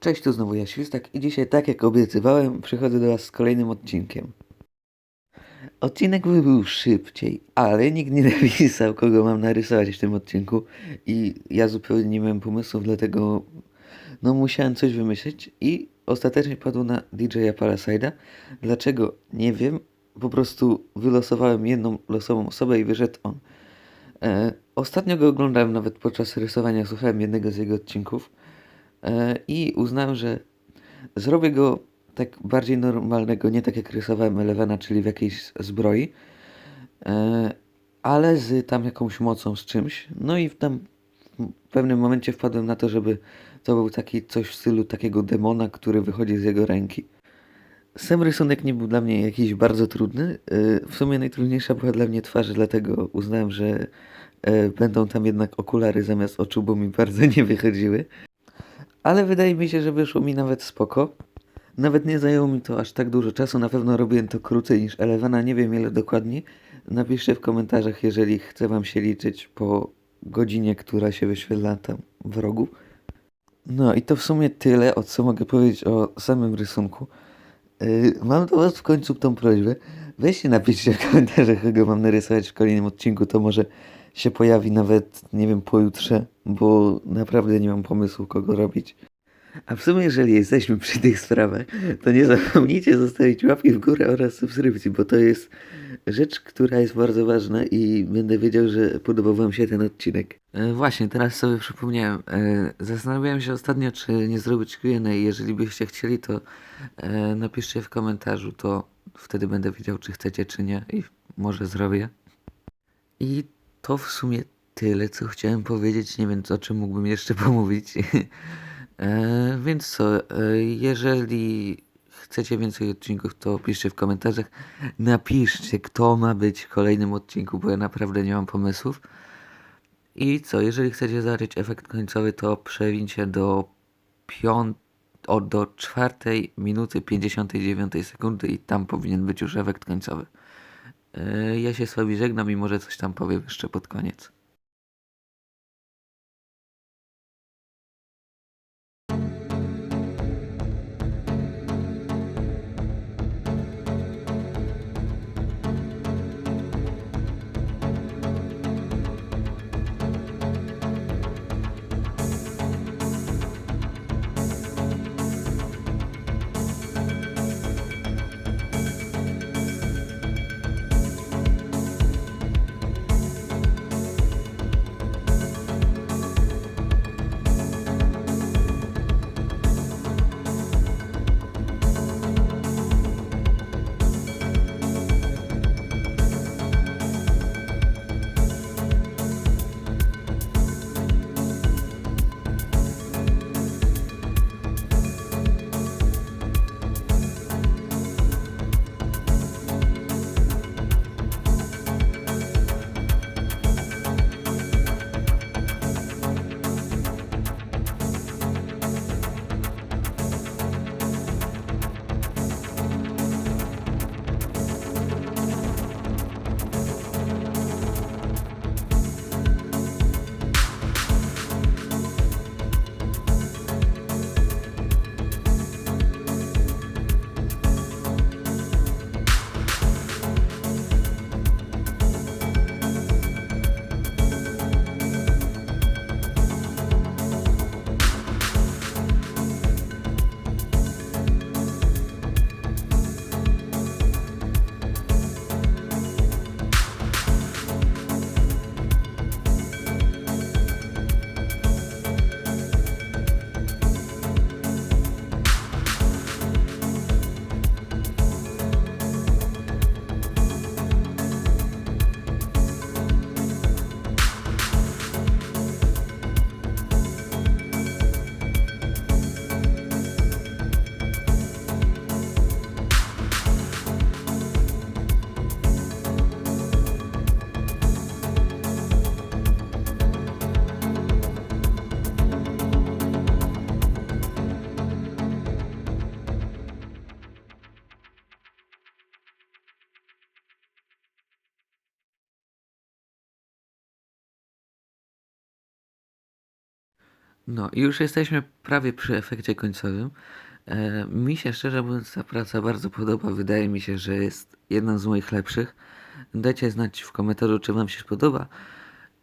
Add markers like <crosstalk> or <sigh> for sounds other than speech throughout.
Cześć, tu znowu ja Świstak i dzisiaj, tak jak obiecywałem, przychodzę do Was z kolejnym odcinkiem. Odcinek by był szybciej, ale nikt nie <laughs> napisał, kogo mam narysować w tym odcinku i ja zupełnie nie miałem pomysłów, dlatego no musiałem coś wymyślić i ostatecznie padło na DJ-a. Dlaczego? Nie wiem, po prostu wylosowałem jedną losową osobę i wyszedł on. E, ostatnio go oglądałem nawet podczas rysowania, słuchałem jednego z jego odcinków i uznałem, że zrobię go tak bardziej normalnego, nie tak jak rysowałem Elevena, czyli w jakiejś zbroi, e, ale z tam jakąś mocą, z czymś. No i w tam w pewnym momencie wpadłem na to, żeby to był taki coś w stylu takiego demona, który wychodzi z jego ręki. Sam rysunek nie był dla mnie jakiś bardzo trudny. E, W sumie najtrudniejsza była dla mnie twarz, dlatego uznałem, że e, będą tam jednak okulary zamiast oczu, bo mi bardzo <laughs> nie wychodziły. Ale wydaje mi się, że wyszło mi nawet spoko. Nawet nie zajęło mi to aż tak dużo czasu, na pewno robiłem to krócej niż Elevena, nie wiem ile dokładnie. Napiszcie w komentarzach, jeżeli chce wam się liczyć po godzinie, która się wyświetla tam w rogu. No i to w sumie tyle, o co mogę powiedzieć o samym rysunku. Yy, mam do was w końcu tą prośbę. Weźcie napiszcie w komentarzach, kogo mam narysować w kolejnym odcinku, to może się pojawi nawet, nie wiem, pojutrze, bo naprawdę nie mam pomysłu, kogo robić. A w sumie, jeżeli jesteśmy przy tych sprawach, to nie zapomnijcie zostawić łapki w górę oraz subskrypcji, bo to jest rzecz, która jest bardzo ważna i będę wiedział, że podobał Wam się ten odcinek. E, właśnie, teraz sobie przypomniałem. E, zastanawiałem się ostatnio, czy nie zrobić Q&A. Jeżeli byście chcieli, to e, napiszcie w komentarzu, to wtedy będę wiedział, czy chcecie, czy nie i może zrobię. I to w sumie tyle, co chciałem powiedzieć. Nie wiem, o czym mógłbym jeszcze <laughs> pomówić. e, więc co, e, jeżeli chcecie więcej odcinków, to piszcie w komentarzach. Napiszcie, kto ma być w kolejnym odcinku, bo ja naprawdę nie mam pomysłów. I co, jeżeli chcecie zacząć efekt końcowy, to przewincie do piąt... O, do czwartej minuty 59 sekundy i tam powinien być już efekt końcowy. E, Ja się z wami żegnam i może coś tam powiem jeszcze pod koniec. No i już jesteśmy prawie przy efekcie końcowym. E, mi się szczerze mówiąc ta praca bardzo podoba. Wydaje mi się, że jest jedną z moich lepszych. Dajcie znać w komentarzu, czy Wam się spodoba.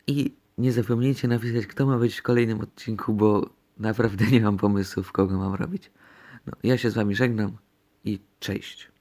I nie zapomnijcie napisać, kto ma być w kolejnym odcinku, bo naprawdę <laughs> nie mam pomysłów, kogo mam robić. No, ja się z Wami żegnam i cześć.